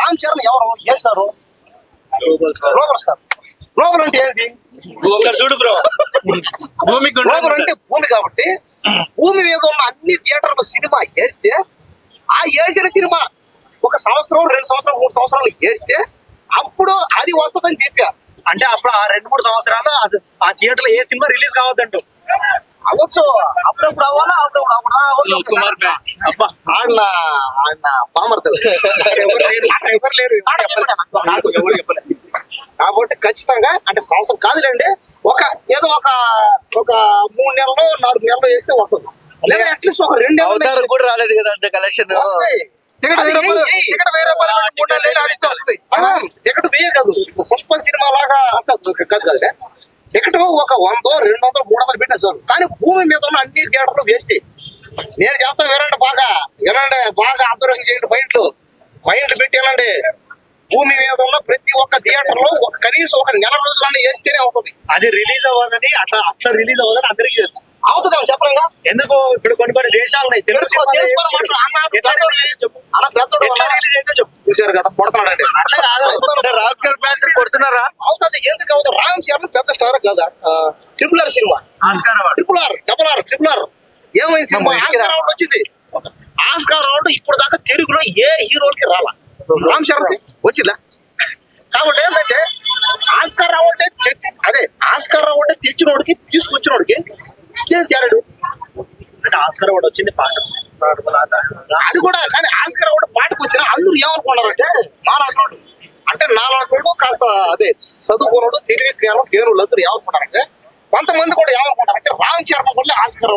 రామ్ చరణ్ ఎవరు? చేస్తారు global star. Global అంటే ఏంటి చూడు బ్రో. భూమి గ్లోబల్ అంటే భూమి కాబట్టి భూమి మీద ఉన్న అన్ని థియేటర్లు సినిమా వేస్తే ఆ వేసిన సినిమా ఒక సంవత్సరం రెండు సంవత్సరాలు మూడు సంవత్సరాలు వేస్తే అప్పుడు అది వస్తుందని చెప్పా. అంటే అప్పుడు ఆ రెండు మూడు సంవత్సరాలు ఆ- థియేటర్లో ఏ సినిమా రిలీజ్ కావద్దంటూ. అవ్వచ్చు. అప్పుడప్పుడు అవ్వాలా? అప్పుడప్పుడు అవ్వడా కుమార్ అబ్బా. పామర్తలు ఎవరు లేరు. నాకు ఎవరు. కాబట్టి ఖచ్చితంగా అంటే సంవత్సరం కాదులేండి ఒక ఏదో ఒక ఒక మూడు నెలలు నాలుగు నెలలు వేస్తే వస్తుంది. లేదా అట్లీస్ట్ ఒక రెండు నెలలు కూడా రాలేదు కదా అంత కలెక్షన్ టికెట్ రూపాయలు- ఏయ్. టికెట్ మూడు నెలలు ఆడిస్తే వస్తుంది వేయ కాదు. పుష్ప సినిమా లాగా అసలు కాదు కదలే. టికెట్ ఒక వందో రెండు వందలు మూడు వందలు పెట్టిన చాలు. కానీ భూమి మీద ఉన్న అన్ని థియేటర్లు వేస్తే నేను చెప్తాను వినండి బాగా. వినండి బాగా అబ్జర్వేషన్ చేయండి మైండ్లు మైండ్ పెట్టి వినండి భూమి మీద ఉన్న ప్రతి ఒక్క థియేటర్లో ఒక కనీసం ఒక నెల రోజులన్నీ వేస్తేనే అవుతుంది. అది రిలీజ్ అవ్వదని అట్లా అట్లా రిలీజ్ అవ్వదని అందరికీ తెలుసు. అవుతుంది? అని చెప్పరంగా? ఎందుకు? ఇప్పుడు కొన్ని కొన్ని దేశాలు చూశారు కదా కొడుతున్నాడండి రామ్కర్ ఫ్యాన్స్ కొడుతున్నారా? అవుతుంది. ఎందుకు అవుతుంది? రామ్ చరణ్ పెద్ద స్టార్ కదా? Triple R cinema. Triple R double R triple R ఏమైంది సినిమా? ఆస్కార్ అవార్డు వచ్చింది. ఆస్కార్ అవార్డు ఇప్పుడు దాకా తెలుగులో ఏ హీరోకి రాలా? రామ్ చరణ్ వచ్చిందా? కాబట్టి ఏంటంటే ఆస్కార్ అవార్డు అదే ఆస్కార్ అవార్డు తెచ్చినోడికి తీసుకొచ్చినోడికి ఏం తేడాడు అంటే ఆస్కార్ అవార్డు వచ్చింది పాట. అది కూడా కానీ ఆస్కార్ అవార్డు పాటకు వచ్చిన అందరూ ఏమనుకున్నారంటే మాలాంటి అంటే నాలాంటి కాస్త అదే చదువుకున్నాడు తెలివి జ్ఞానం పేరు అందరూ ఏమనుకున్నారంటే కొంతమంది కూడా ఏమనుకుంటారంటే రామ్ చరణ్ వల్ల ఆస్కార్